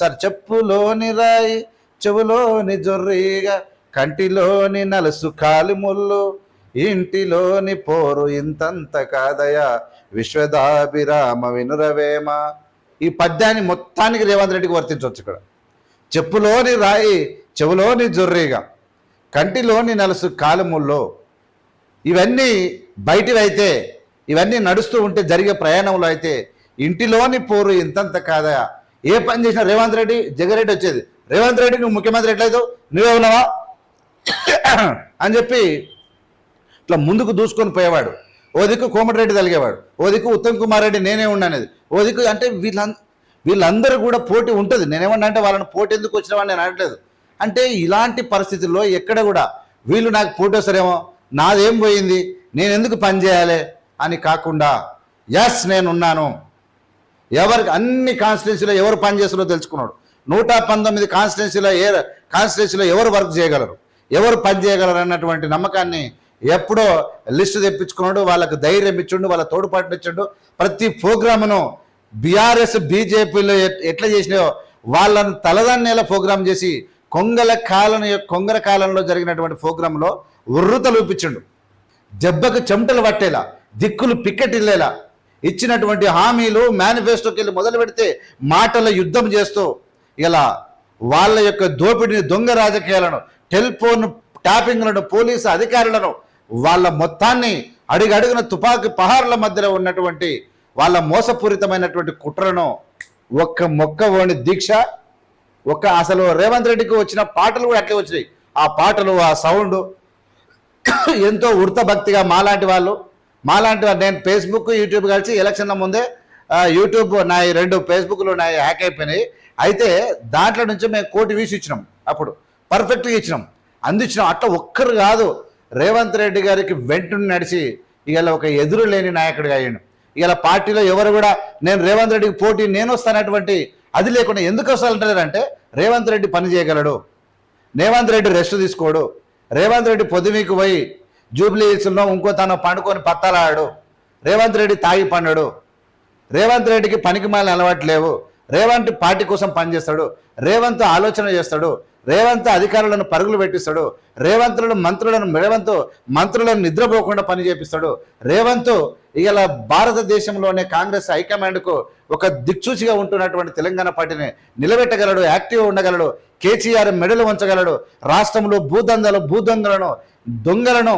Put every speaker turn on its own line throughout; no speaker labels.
Sir చెప్పులోని రాయి చెవులోని జొర్రీగా కంటిలోని నలుసు కాలి ముళ్ళు ఇంటిలోని పోరు ఇంతంత కాదయా విశ్వదాభిరామ వినురవేమ. ఈ పద్యాన్ని మొత్తానికి రేవంత్ రెడ్డికి వర్తించవచ్చు ఇక్కడ. చెప్పులోని రాయి చెవులోని జొర్రీగా కంటిలోని నలుసు కాలుముల్లో ఇవన్నీ బయటివైతే ఇవన్నీ నడుస్తూ ఉంటే జరిగే ప్రయాణంలో అయితే ఇంటిలోని పోరు ఇంతంత కాదా ఏ పని చేసినా రేవంత్ రెడ్డి జగరెడ్డి వచ్చేది. రేవంత్ రెడ్డి నువ్వు ముఖ్యమంత్రి ఎట్లయితే నువ్వే ఉన్నావా? అని చెప్పి ఇట్లా ముందుకు దూసుకొని పోయేవాడు. ఓ దిక్కు కోమటిరెడ్డి తలిగేవాడు. ఓ దిక్కు ఉత్తమ్ కుమార్ రెడ్డి నేనే ఉన్నానేది ఓ దిక్కు అంటే వీళ్ళ వీళ్ళందరూ కూడా పోటీ ఉంటుంది. నేనేమన్నా అంటే వాళ్ళని పోటీ ఎందుకు వచ్చిన వాడిని నేను అనట్లేదు. అంటే ఇలాంటి పరిస్థితుల్లో ఎక్కడ కూడా వీళ్ళు నాకు పోటీ వస్తారేమో నాదేం పోయింది నేను ఎందుకు పని చేయాలి అని కాకుండా ఎస్ నేనున్నాను. ఎవరికి అన్ని కాన్స్టిట్యున్సీలో ఎవరు పని తెలుసుకున్నాడు. నూట పంతొమ్మిది కాన్స్టిట్యున్సీలో ఏ కాన్స్టిట్యున్సీలో ఎవరు వర్క్ చేయగలరు? ఎవరు పని చేయగలరు అన్నటువంటి నమ్మకాన్ని ఎప్పుడో లిస్టు తెప్పించుకున్నాడు వాళ్ళకు ధైర్యం ఇచ్చిండు వాళ్ళ తోడ్పాటునిచ్చిండు ప్రతి ప్రోగ్రామును బీఆర్ఎస్ బీజేపీలో ఎట్లా చేసినాయో వాళ్ళను తలదన్నేల ప్రోగ్రామ్ చేసి కొంగల కాలం కొంగర కాలంలో జరిగినటువంటి ప్రోగ్రాంలో ఉర్రుతలు చూపించిండు దెబ్బకు చెమటలు పట్టేలా దిక్కులు పిక్కటిల్లేలా ఇచ్చినటువంటి హామీలు మేనిఫెస్టోకి వెళ్ళి మొదలు పెడితే మాటల యుద్ధం చేస్తూ ఇలా వాళ్ళ యొక్క దోపిడిని దొంగ రాజకీయాలను టెలిఫోన్ ట్యాపింగ్లను పోలీసు అధికారులను వాళ్ళ మొత్తాన్ని అడుగడుగున తుపాకీ పహార్ల మధ్యలో ఉన్నటువంటి వాళ్ళ మోసపూరితమైనటువంటి కుట్రను ఒక్క మొక్క ఓని దీక్ష ఒక్క అసలు రేవంత్ రెడ్డికి వచ్చిన పాటలు కూడా అట్లే వచ్చినాయి. ఆ పాటలు ఆ సౌండ్ ఎంతో వృత్తభక్తిగా భక్తిగా మాలాంటి వాళ్ళు మాలాంటి నేను ఫేస్బుక్ యూట్యూబ్ కలిసి ఎలక్షన్ల ముందే యూట్యూబ్ నా రెండు ఫేస్బుక్లు నా హ్యాక్ అయిపోయినాయి. అయితే దాంట్లో నుంచి మేము కోటి వీసి ఇచ్చినాం అప్పుడు. పర్ఫెక్ట్గా ఇచ్చినాం. అందించినాం అట్లా ఒక్కరు కాదు. రేవంత్ రెడ్డి గారికి వెంటనే నడిచి ఇవాళ ఒక ఎదురు లేని నాయకుడిగా అయ్యాడు. ఇవాళ పార్టీలో ఎవరు కూడా నేను రేవంత్ రెడ్డికి పోటీ నేను వస్తానటువంటి అది లేకుండా ఎందుకు వస్తానంటారంటే రేవంత్ రెడ్డి పని చేయగలడు. రేవంత్ రెడ్డి రెస్ట్ తీసుకోడు. రేవంత్ రెడ్డి పొద్దుమీకు పోయి జూబ్లీ హిల్స్లో ఇంకో తను పండుకొని పత్తాలాడు రేవంత్ రెడ్డి తాగి పండడు. రేవంత్ రెడ్డికి పనికి మాలిన అలవాటు లేవు. రేవంత్ పార్టీ కోసం పనిచేస్తాడు. రేవంత్ ఆలోచన చేస్తాడు. రేవంత్ అధికారులను పరుగులు పెట్టిస్తాడు. రేవంత్లను మంత్రులను రేవంత్ మంత్రులను నిద్రపోకుండా పని చేపిస్తాడు. రేవంత్ ఇలా భారతదేశంలోనే కాంగ్రెస్ హైకమాండ్కు ఒక దిక్సూచిగా ఉంటున్నటువంటి తెలంగాణ పార్టీని నిలబెట్టగలడు యాక్టివ్గా ఉండగలడు కేసీఆర్ మెడలు ఉంచగలడు రాష్ట్రంలో భూదందలు భూదందలను దొంగలను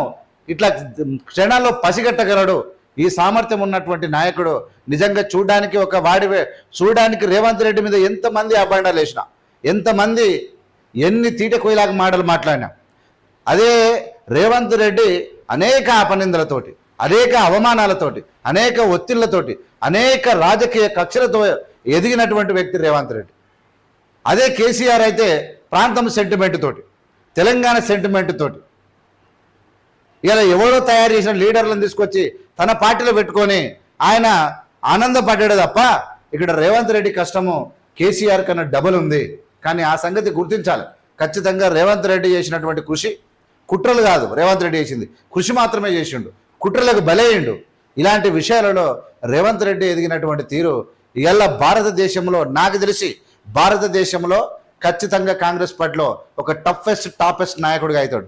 ఇట్లా క్షణాల్లో పసిగట్టగలడు. ఈ సామర్థ్యం ఉన్నటువంటి నాయకుడు నిజంగా చూడడానికి ఒక వాడి చూడడానికి రేవంత్ రెడ్డి మీద ఎంతమంది అభండాలు వేసిన ఎంతమంది ఎన్ని తీట కొయ్యలాగా మాటలు మాట్లాడినా అదే రేవంత్ రెడ్డి అనేక అపనిందలతోటి అనేక అవమానాలతోటి అనేక ఒత్తిళ్ళతోటి అనేక రాజకీయ కక్షలతో ఎదిగినటువంటి వ్యక్తి రేవంత్ రెడ్డి. అదే కేసీఆర్ అయితే ప్రాంతం సెంటిమెంట్ తోటి తెలంగాణ సెంటిమెంట్ తోటి ఇలా ఎవరో తయారు చేసిన లీడర్లను తీసుకొచ్చి తన పార్టీలో పెట్టుకొని ఆయన ఆనందపడ్డాడు తప్ప ఇక్కడ రేవంత్ రెడ్డి కష్టము కేసీఆర్ కన్నా డబుల్ ఉంది. కానీ ఆ సంగతి గుర్తించాలి. ఖచ్చితంగా రేవంత్ రెడ్డి చేసినటువంటి కృషి కుట్రలు కాదు. రేవంత్ రెడ్డి చేసింది. కృషి మాత్రమే చేసిండు. కుట్రలకు బలయ్యిండు. ఇలాంటి విషయాలలో రేవంత్ రెడ్డి ఎదిగినటువంటి తీరు ఇవాళ భారతదేశంలో నాకు తెలిసి భారతదేశంలో ఖచ్చితంగా కాంగ్రెస్ పార్టీలో ఒక టఫెస్ట్ టాపెస్ట్ నాయకుడిగా అవుతాడు.